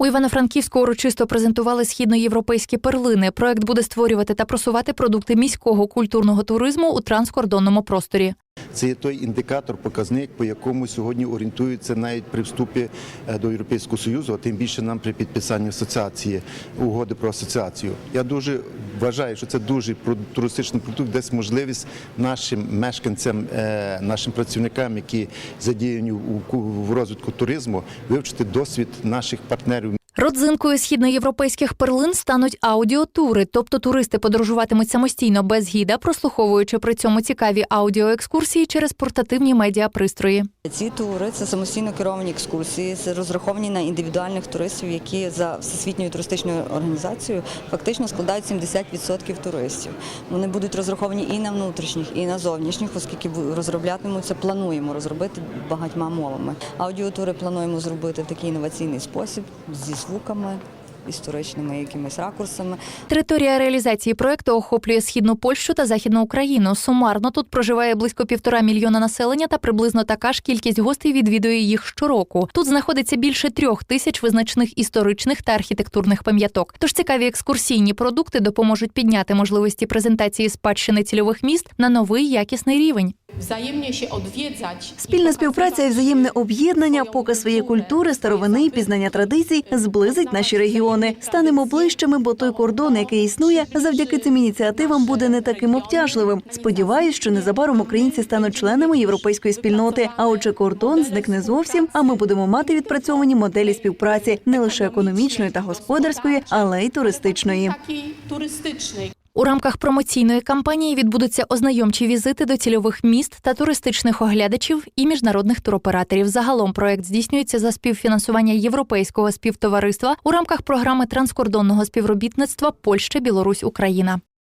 У Івано-Франківську урочисто презентували східноєвропейські перлини. Проект буде створювати та просувати продукти міського культурного туризму у транскордонному просторі. Це є той індикатор, показник, по якому сьогодні орієнтуються навіть при вступі е, до Європейського Союзу, а тим більше нам при підписанні асоціації угоди про асоціацію. Я дуже вважаю, що це дуже туристичний продукт, дасть можливість нашим мешканцям, е, нашим працівникам, які задіяні в розвитку туризму, вивчити досвід наших партнерів Родзинкою східноєвропейських перлин стануть аудіотури, тобто туристи подорожуватимуть самостійно без гіда, прослуховуючи при цьому цікаві аудіоекскурсії через портативні медіапристрої. Ці тури це самостійно керовані екскурсії, розраховані на індивідуальних туристів, які за всесвітньою туристичною організацією фактично складають 70% туристів. Вони будуть розраховані і на внутрішніх, і на зовнішніх, оскільки розроблятимуться, плануємо розробити багатьма мовами. Аудіотури плануємо зробити в такий інноваційний спосіб зі звуками. Історичними якимись ракурсами. Територія реалізації проекту охоплює східну Польщу та західну Україну. Сумарно тут проживає близько півтора мільйона населення, та приблизно така ж кількість гостей відвідує їх щороку. Тут знаходиться більше трьох тисяч визначних історичних та архітектурних пам'яток. Тож цікаві екскурсійні продукти допоможуть підняти можливості презентації спадщини цільових міст на новий якісний рівень. Wzajemnie się odwiedzać. Спільна співпраця і взаємне об'єднання, показ своєї культури, старовини, і пізнання традицій зблизить наші регіони. Станемо ближчими, бо той кордон, який існує, завдяки цим ініціативам буде не таким обтяжливим. Сподіваюсь, що незабаром українці стануть членами європейської спільноти. А отже, кордон зникне зовсім. А ми будемо мати відпрацьовані моделі співпраці не лише економічної та господарської, але й туристичної. Takiej turystycznej. У рамках промоційної кампанії відбудуться ознайомчі візити до цільових міст та туристичних оглядачів і міжнародних туроператорів. Загалом проект здійснюється за співфінансування Європейського співтовариства у рамках програми транскордонного співробітництва Польща, Білорусь, Україна.